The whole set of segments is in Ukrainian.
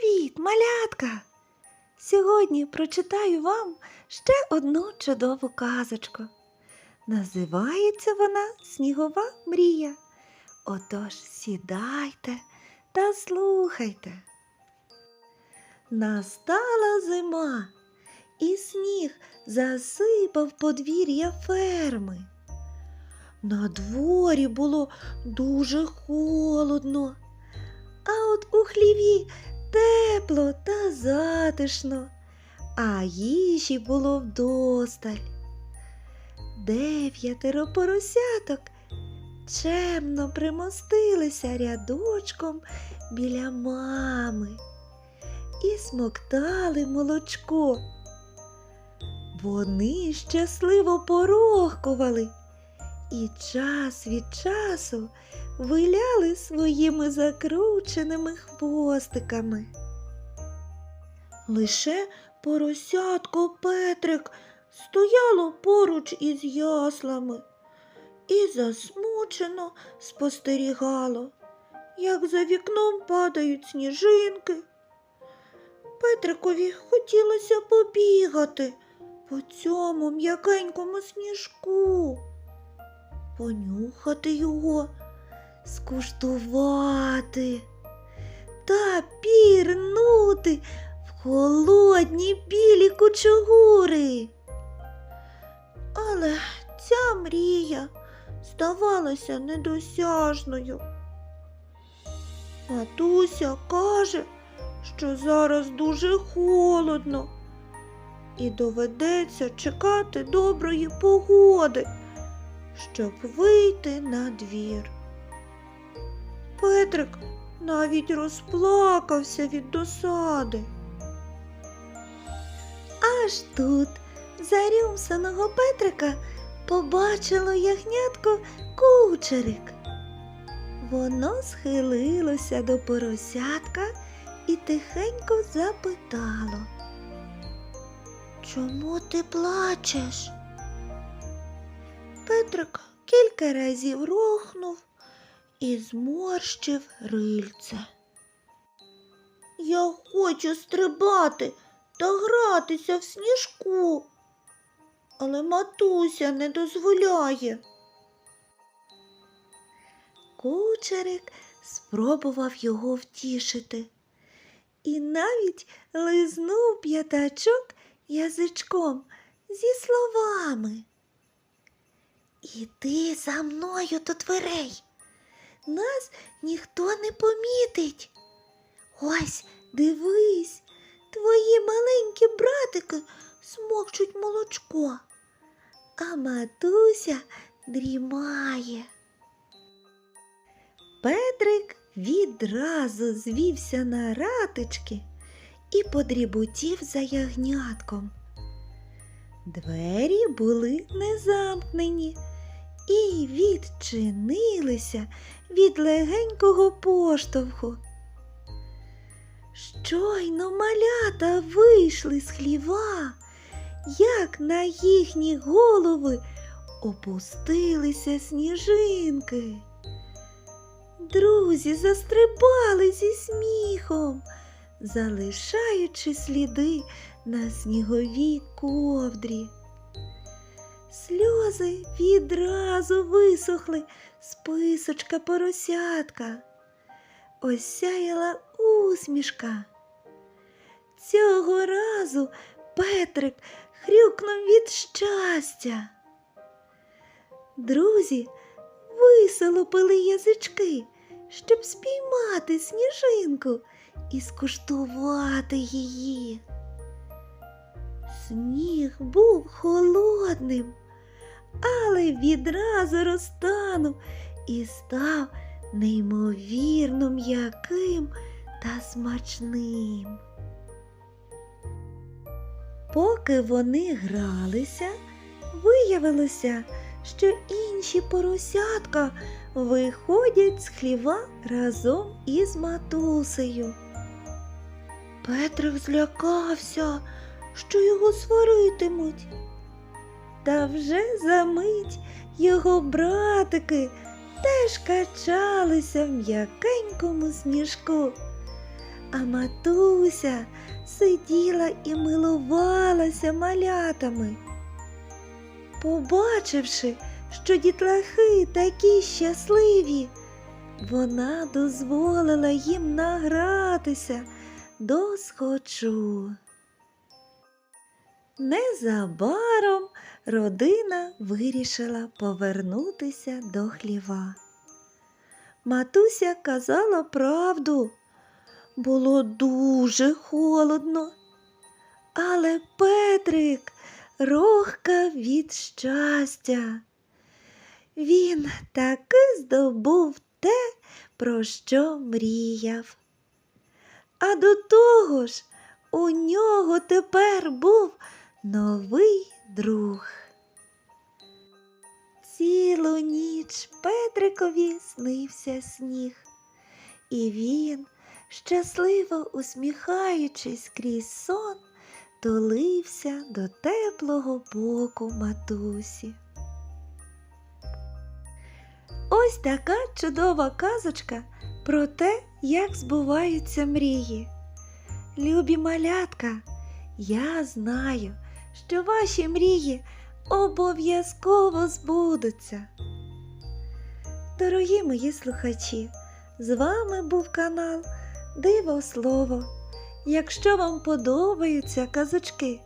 Привіт, малятка! Сьогодні прочитаю вам ще одну чудову казочку. Називається вона Снігова мрія. Отож сідайте та слухайте. Настала зима, і сніг засипав подвір'я ферми. На дворі було дуже холодно, а от у хліві тепло та затишно, а їжі було вдосталь. Дев'ятеро поросяток чемно примостилися рядочком біля мами і смоктали молочко. Вони щасливо порохкували і час від часу виляли своїми закрученими хвостиками. Лише поросятко Петрик стояло поруч із яслами і засмучено спостерігало, як за вікном падають сніжинки. Петрикові хотілося побігати по цьому м'якенькому сніжку, понюхати його, скуштувати та пірнути в холодні білі кучугури. Але ця мрія здавалася недосяжною. Матуся каже, що зараз дуже холодно і доведеться чекати доброї погоди, щоб вийти на двір. Петрик навіть розплакався від досади. Аж тут зарюмсаного Петрика побачило ягнятко кучерик. Воно схилилося до поросятка і тихенько запитало. Чому ти плачеш? Петрик кілька разів рохнув і зморщив рильце. Я хочу стрибати та гратися в сніжку, але матуся не дозволяє. Кучерик спробував його втішити і навіть лизнув п'ятачок язичком зі словами. Іди за мною до дверей. Нас ніхто не помітить. Ось, дивись, твої маленькі братики смокчуть молочко, а матуся дрімає. Петрик відразу звівся на ратички і подріботів за ягнятком. Двері були не замкнені і відчинилися від легенького поштовху. Щойно малята вийшли з хліва, як на їхні голови опустилися сніжинки. Друзі застрибали зі сміхом, залишаючи сліди на сніговій ковдрі. Сльози відразу висохли з писочка поросятка. Осяяла усмішка. Цього разу Петрик хрюкнув від щастя. Друзі весело пили язички, щоб спіймати сніжинку і скуштувати її. Сніг був холодним, але відразу розтанув і став неймовірно м'яким та смачним. Поки вони гралися, виявилося, що інші поросятка виходять з хліва разом із матусею. Петрик злякався, що його сваритимуть. Та вже за мить його братики теж качалися в м'якенькому сніжку, А матуся сиділа і милувалася малятами. Побачивши, що дітлахи такі щасливі, вона дозволила їм награтися до схочу. Незабаром родина вирішила повернутися до хліва. Матуся казала правду. Було дуже холодно. Але Петрик рохкав від щастя. Він таки здобув те, про що мріяв. А до того ж, у нього тепер був новий друг. Цілу ніч Петрикові снився сніг, і він, щасливо усміхаючись крізь сон, тулився до теплого боку матусі. Ось така чудова казочка про те, як збуваються мрії. Любі малятка, я знаю, що ваші мрії обов'язково збудуться. Дорогі мої слухачі, з вами був канал Диво Слово. Якщо вам подобаються казочки,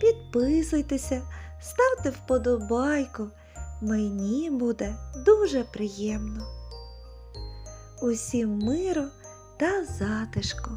підписуйтеся, ставте вподобайку. Мені буде дуже приємно. Усім миру та затишку.